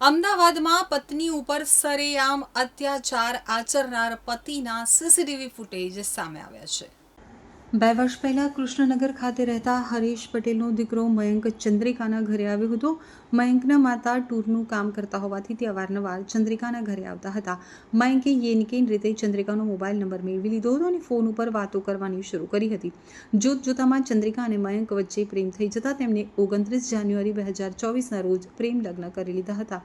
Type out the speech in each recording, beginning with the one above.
અમદાવાદમાં પત્ની ઉપર સરેઆમ અત્યાચાર આચરનાર પતિના સીસીટીવી ફૂટેજ સામે આવ્યા છે. બે વર્ષ પહેલાં કૃષ્ણનગર ખાતે રહેતા હરીશ પટેલનો દીકરો મયંક ચંદ્રિકાના ઘરે આવ્યો હતો. મયંકના માતા ટૂરનું કામ કરતા હોવાથી તે અવારનવાર ચંદ્રિકાના ઘરે આવતા હતા. મયંકે યેનકેન રીતે ચંદ્રિકાનો મોબાઈલ નંબર મેળવી લીધો હતો અને ફોન ઉપર વાતો કરવાની શરૂ કરી હતી. જોત જોતામાં ચંદ્રિકા અને મયંક વચ્ચે પ્રેમ થઈ જતા તેમણે ઓગણત્રીસ જાન્યુઆરી બે હજાર ચોવીસના રોજ પ્રેમ લગ્ન કરી લીધા હતા.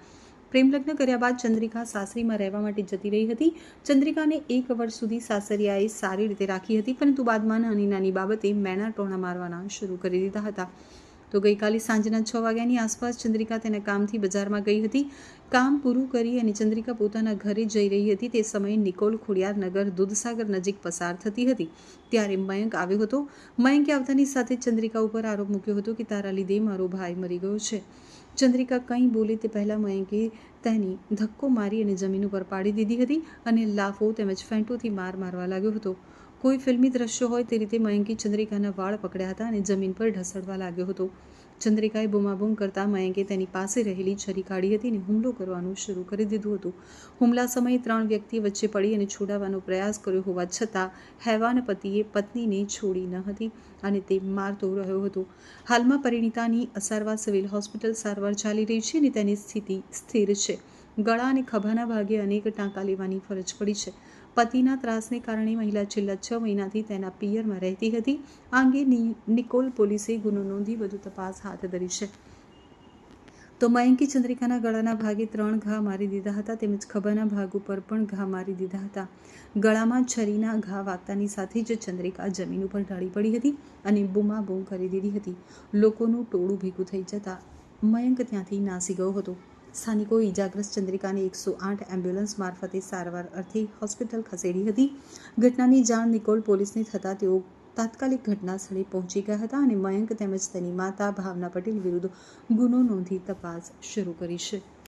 પ્રેમ લગ્ન કર્યા બાદ ચંદ્રિકા સાસરીમાં રહેવા માટે જતી રહી હતી. ચંદ્રિકાને એક વર્ષ સુધી સાસરિયાએ સારી રીતે રાખી હતી, પરંતુ બાદમાં નાની નાની બાબતે મેણા ટોણા મારવાના શરૂ કરી દીધા હતા. તો ગઈકાલે સાંજના છ વાગ્યાની આસપાસ ચંદ્રિકા તેના કામથી બજારમાં ગઈ હતી. કામ પૂરું કરી અને ચંદ્રિકા પોતાના ઘરે જઈ રહી હતી. તે સમયે નિકોલ ખોડિયાર નગર દૂધસાગર નજીક પસાર થતી હતી. ત્યારે મયંક આવ્યો હતો. મયંકે આવતાની સાથે ચંદ્રિકા ઉપર આરોપ મૂક્યો હતો કે તારા લીધે મારો ભાઈ મરી ગયો છે. ચંદ્રિકા કંઈ બોલે તે પહેલાં મયંકે તેની ધક્કો મારી અને જમીન ઉપર પાડી દીધી હતી અને લાફો તેમજ ફેંટોથી માર મારવા લાગ્યો હતો. કોઈ ફિલ્મી દ્રશ્યો હોય તે રીતે મયંકે ચંદ્રિકાના વાળ પકડ્યા હતા અને જમીન પર ઢસડવા લાગ્યો હતો. ચંદ્રિકાએ બૂમાબૂમ કરતાં મયંકે તેની પાસે રહેલી છરી કાઢી હતી અને હુમલો કરવાનું શરૂ કરી દીધું હતું. હુમલા સમયે ત્રણ વ્યક્તિ વચ્ચે પડી અને છોડાવવાનો પ્રયાસ કર્યો હોવા છતાં હેવાન પતિએ પત્નીને છોડી ન હતી અને તે મારતો રહ્યો હતો. હાલમાં પરિણીતાની અસારવા સિવિલ હોસ્પિટલ સારવાર ચાલી રહી છે અને તેની સ્થિતિ સ્થિર છે. ગળા અને ખભાના ભાગે અનેક ટાંકા લેવાની ફરજ પડી છે. પતિના ત્રાસને કારણે મહિલા છેલ્લા છ મહિનાથી તેના પિયરમાં રહેતી હતી. આ અંગે નિકોલ પોલીસે ગુનો નોંધી વધુ તપાસ હાથ ધરી છે. તો મયંકી ચંદ્રિકાના ગળાના ભાગે ત્રણ ઘા મારી દીધા હતા, તેમજ ખભાના ભાગ ઉપર પણ ઘા મારી દીધા હતા. ગળામાં છરીના ઘા વાગતાની સાથે જ ચંદ્રિકા જમીન ઉપર ઢળી પડી હતી અને બૂમાબૂમ કરી દીધી હતી. લોકોનું ટોળું ભેગું થઈ જતાં મયંક ત્યાંથી નાસી ગયો હતો. સ્થાનિકોએ ઈજાગ્રસ્ત ચંદ્રિકાને એકસો આઠ એમ્બ્યુલન્સ મારફતે સારવાર અર્થે હોસ્પિટલ ખસેડી હતી. ઘટનાની જાણ નિકોલ પોલીસને થતાં તેઓ તાત્કાલિક ઘટના સ્થળે પહોંચી ગયા હતા અને મયંક તેમજ તેની માતા ભાવના પટેલ વિરુદ્ધ ગુનો નોંધી તપાસ શરૂ કરી છે.